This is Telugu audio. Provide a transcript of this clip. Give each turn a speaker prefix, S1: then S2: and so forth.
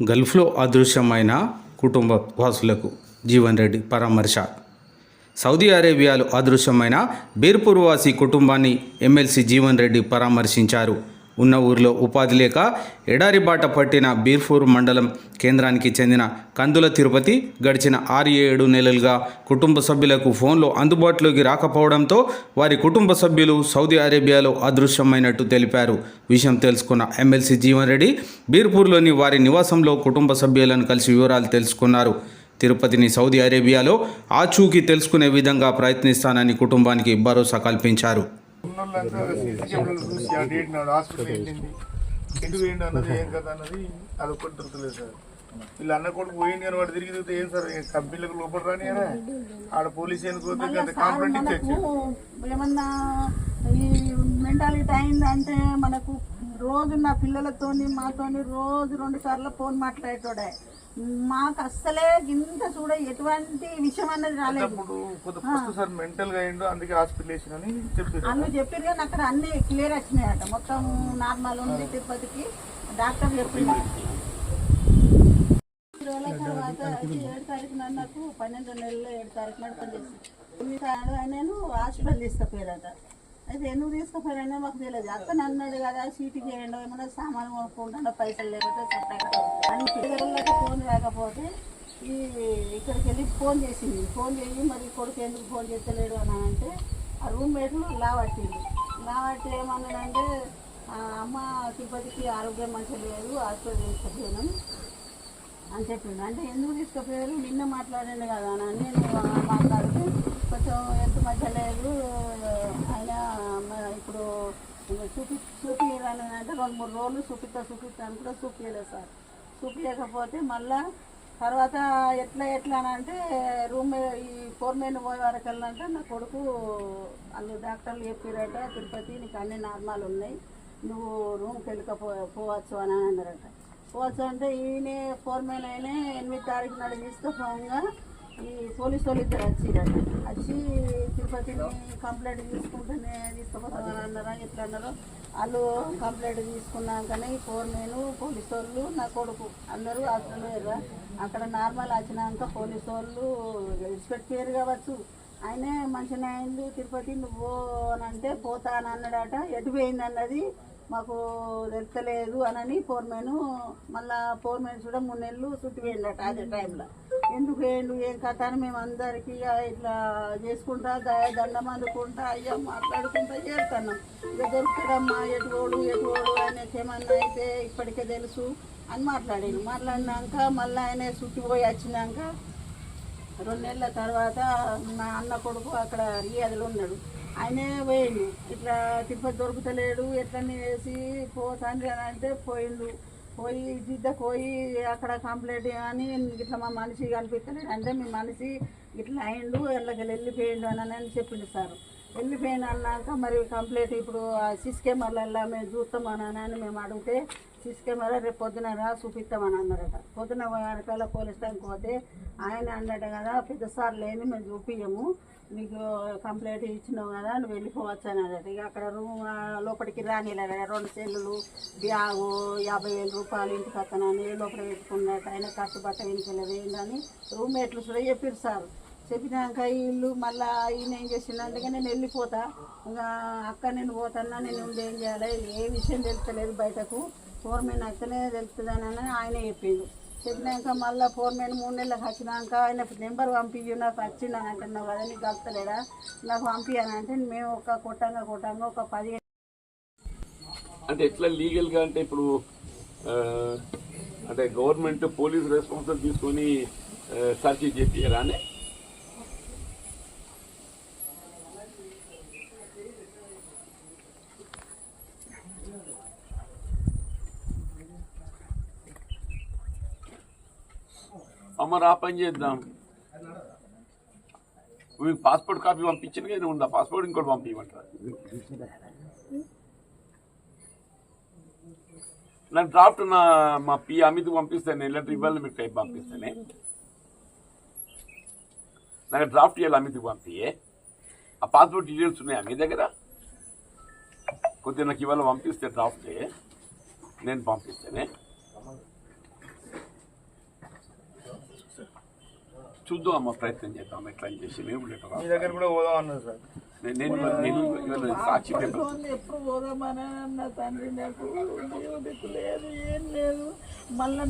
S1: గల్ఫ్లో అదృశ్యమైన కుటుంబ వాసులకు జీవన్ రెడ్డి పరామర్శ. సౌదీ అరేబియాలో అదృశ్యమైన బీర్పూర్ వాసి కుటుంబాన్ని ఎమ్మెల్సీ జీవన్ రెడ్డి పరామర్శించారు. ఉన్న ఊరిలో ఉపాధి లేక ఎడారిబాట పట్టిన బీర్పూర్ మండలం కేంద్రానికి చెందిన కందుల తిరుపతి గడిచిన ఆరు ఏడు నెలలుగా కుటుంబ సభ్యులకు ఫోన్లో అందుబాటులోకి రాకపోవడంతో వారి కుటుంబ సభ్యులు సౌదీ అరేబియాలో అదృశ్యమైనట్టు తెలిపారు. విషయం తెలుసుకున్న ఎమ్మెల్సీ జీవన్ రెడ్డి బీర్పూర్లోని వారి నివాసంలో కుటుంబ సభ్యులను కలిసి వివరాలు తెలుసుకున్నారు. తిరుపతిని సౌదీ అరేబియాలో ఆచూకీ తెలుసుకునే విధంగా ప్రయత్నిస్తానని కుటుంబానికి భరోసా కల్పించారు.
S2: ఉన్నోళ్ళంతా సీసీ కెమెరాలు చూసి ఆ డేట్ నాడు హాస్పిటల్ వెళ్ళింది అన్నది ఏం కదా అన్నది అది ఒక్కటి దొరకలేదు సార్. వీళ్ళు అన్న కొడుకు పోయింది కానీ వాడు తిరిగి తిరిగితే ఏం సార్ కంపెనీలకు లోపల రానియరా? ఆడ పోలీస్ పోతే కాంప్లైంట్ ఇచ్చేచ్చు
S3: ఏమన్నా ఈ మెంటాలిటీ అయిందంటే మనకు రోజు నా పిల్లలతోని మాతోని రోజు రెండు సార్లు ఫోన్ మాట్లాడేటోడే. మాకు అస్సలే ఇంత చూడ ఎటువంటి విషయం అన్నది రాలేదు.
S2: మెంటల్గా అయిండు అందుకే హాస్పిటల్ చెప్పారు
S3: అన్ను చెప్పారు కానీ అక్కడ అన్ని క్లియర్ వచ్చినాయట. మొత్తం నార్మల్ ఉంది తిరుపతికి. డాక్టర్ చెప్పింది. రోజుల తర్వాత ఏడు తారీఖు నాకు పన్నెండు నెలలు ఏడు తారీఖు నాడు పనిచేసింది నేను హాస్పిటల్ తీసుకుపోయారట. అయితే ఎందుకు తీసుకుపోయారనే మాకు తెలియదు. అతను అన్నాడు కదా సీటుకి వేయండి ఏమన్నా సామాన్ కొనుక్కుంటాడో పైసలు లేకపోతే చెప్పాక అన్ని పిల్లలకి ఫోన్ లేకపోతే ఈ ఇక్కడికి వెళ్ళి ఫోన్ చేసింది. ఫోన్ చేసి మరి కొడుకు ఎందుకు ఫోన్ చేస్తలేడు అని అంటే ఆ రూమ్మేట్లు లావట్టింది లావట్టి ఏమన్నాడంటే అమ్మ తిరుపతికి ఆరోగ్యం మంచిగా లేదు హాస్పిటల్ తీసుకుపోయాను అని చెప్పిండు. అంటే ఎందుకు తీసుకుపోయారు? నిన్న మాట్లాడండి కదా అని. నేను మాట్లాడితే కొంచెం ఎంత మధ్య లేదు అయినా ఇప్పుడు చూపి చూపించాలని అంటే రెండు మూడు రోజులు చూపిస్తా చూపిస్తాను కూడా చూపించలేదు సార్. చూపించకపోతే మళ్ళా తర్వాత ఎట్లా ఎట్లా అని అంటే రూమ్ ఈ ఫోర్ మెయిన్ పోయే వరకు వెళ్ళాలంటే నా కొడుకు వాళ్ళు డాక్టర్లు చెప్పారట తిరుపతి నీకు అన్ని నార్మల్ ఉన్నాయి నువ్వు రూమ్కి వెళ్ళకపో పోవచ్చు అని అన్నారట. పోవచ్చు అంటే ఈయన ఫోర్ మెయిన్ అయినా ఎనిమిది తారీఖు నాడు తీసుకుపోగా ఈ పోలీసు వాళ్ళు ఇద్దరు వచ్చిరండి. వచ్చి తిరుపతిని కంప్లైంట్ తీసుకుంటేనే తీసుకుపోతామని అన్నారా ఎట్లా అన్నారో వాళ్ళు కంప్లైంట్ తీసుకున్నాకనే ఈ ఫోర్ మెయిన్ పోలీసు వాళ్ళు నా కొడుకు అందరూ అసలు అక్కడ నార్మల్ వచ్చినాక పోలీసు వాళ్ళు విడిచిపెట్టారు కావచ్చు. ఆయనే మంచిగా అయింది తిరుపతి నువ్వు అని అంటే పోతా అని అన్నాడట. ఎటు పోయింది అన్నది మాకు తెలుస్తలేదు అనని ఫోర్మెన్ మళ్ళా ఫోర్మెన్ కూడా మూడు నెలలు చుట్టిపోయిందట అదే టైంలో. ఎందుకు వేయండు ఏం కథ అని మేము అందరికీ ఇక ఇట్లా చేసుకుంటా దయ దండం అందుకుంటా అయ్యా మాట్లాడుకుంటా చేస్తున్నాం ఇక దొరుకుతాడమ్మా ఎటువోడు ఎటువోడు ఆయనకి ఏమన్నా అయితే ఇప్పటికే తెలుసు అని మాట్లాడాను మాట్లాడినాక మళ్ళీ ఆయన చుట్టిపోయి వచ్చినాక రెండు నెలల తర్వాత నా అన్న కొడుకు అక్కడ రియాదులు ఉన్నాడు. ఆయనే పోయిండు. ఇట్లా తిరుపతి దొరుకుతలేడు ఎట్లనే వేసి పోతాండ్రి అని అంటే పోయిండు. పోయి జిద్ద పోయి అక్కడ కంప్లైంట్ అని ఇట్లా మా మనిషి కనిపించలేడు అంటే మీ మనిషి ఇట్లా అయిండు వెళ్ళకి వెళ్ళిపోయిండు అని అని చెప్పిండు సార్. వెళ్ళిపోయిన అన్నాక మరి కంప్లైంట్ ఇప్పుడు సిస్ కెమెరాలలో మేము చూస్తామని అని మేము అడిగితే సిస్ కెమెరా రేపు పొద్దున రా చూపిస్తామని అన్నారట. పొద్దున అరకాల పోలీస్ స్టేషన్కి పోతే ఆయన అన్నట కదా పెద్ద సార్ లేని మేము చూపించము మీకు కంప్లైంట్ ఇచ్చినావు కదా నువ్వు వెళ్ళిపోవచ్చు అని అన్నట్టు ఇక అక్కడ రూమ్ లోపలికి రానిలే రెండు సెల్లులు బ్యాగు యాభై వేల రూపాయలు ఇంటికి పక్కన లోపల పెట్టుకున్నట్టు ఆయన ఖర్చు బట్ట ఇంకలేదు ఏంటని రూమ్మేట్లు కూడా చెప్పారు సార్. చెప్పినాక వీళ్ళు మళ్ళీ ఈయన ఏం చేసిందంటే నేను వెళ్ళిపోతా. ఇంకా అక్క నేను పోతానా నేను ఉండి ఏం చేయాలి ఏ విషయం తెలుస్తలేదు బయటకు. ఫోర్ మెయిన్ అక్కనే తెలుస్తుందని ఆయన చెప్పిండు. చెప్పినాక మళ్ళీ ఫోర్ మెయిన్ మూడు నెలలకు వచ్చినాక ఆయన నెంబర్ పంపించు నాకు వచ్చిందని అంటున్నావు కదా నీకు కలుపుతలేడా నాకు పంపించాను అంటే మేము ఒక కొట్టంగా కొట్టంగా ఒక పదిహేను
S4: అంటే ఎట్లా లీగల్గా అంటే ఇప్పుడు అంటే గవర్నమెంట్ పోలీస్ రెస్పాన్సిబుల్ తీసుకొని సర్చ్ చేసి అని? అమ్మ రా పని చేద్దాం మీకు పాస్పోర్ట్ కాపీ పంపించింది కానీ ఉందా పాస్పోర్ట్ ఇంకోటి పంపించమంటారా నా డ్రాఫ్ట్ నా మా పి అమిత్ పంపిస్తాను లెటర్ ఇవ్వాలి మీకు టైప్ పంపిస్తానే నాకు డ్రాఫ్ట్ ఇవ్వాలి అమిత్ పంపియే ఆ పాస్పోర్ట్ డీటెయిల్స్ ఉన్నాయా మీ దగ్గర కొద్దిగా నాకు ఇవాళ పంపిస్తే డ్రాఫ్ట్ నేను పంపిస్తేనే చూద్దాం అమ్మ ప్రయత్నం చేద్దాం ఎట్లా అని చేసి? మేము
S2: మీ దగ్గర కూడా పోదాం అన్నారు సార్.
S4: నేను నేను నేను ఇవాళ సాక్షి పేపర్
S3: ఫోన్లో ఎప్పుడు పోదామని అన్న తండ్రి నాకు లేదు ఏం లేదు. మళ్ళీ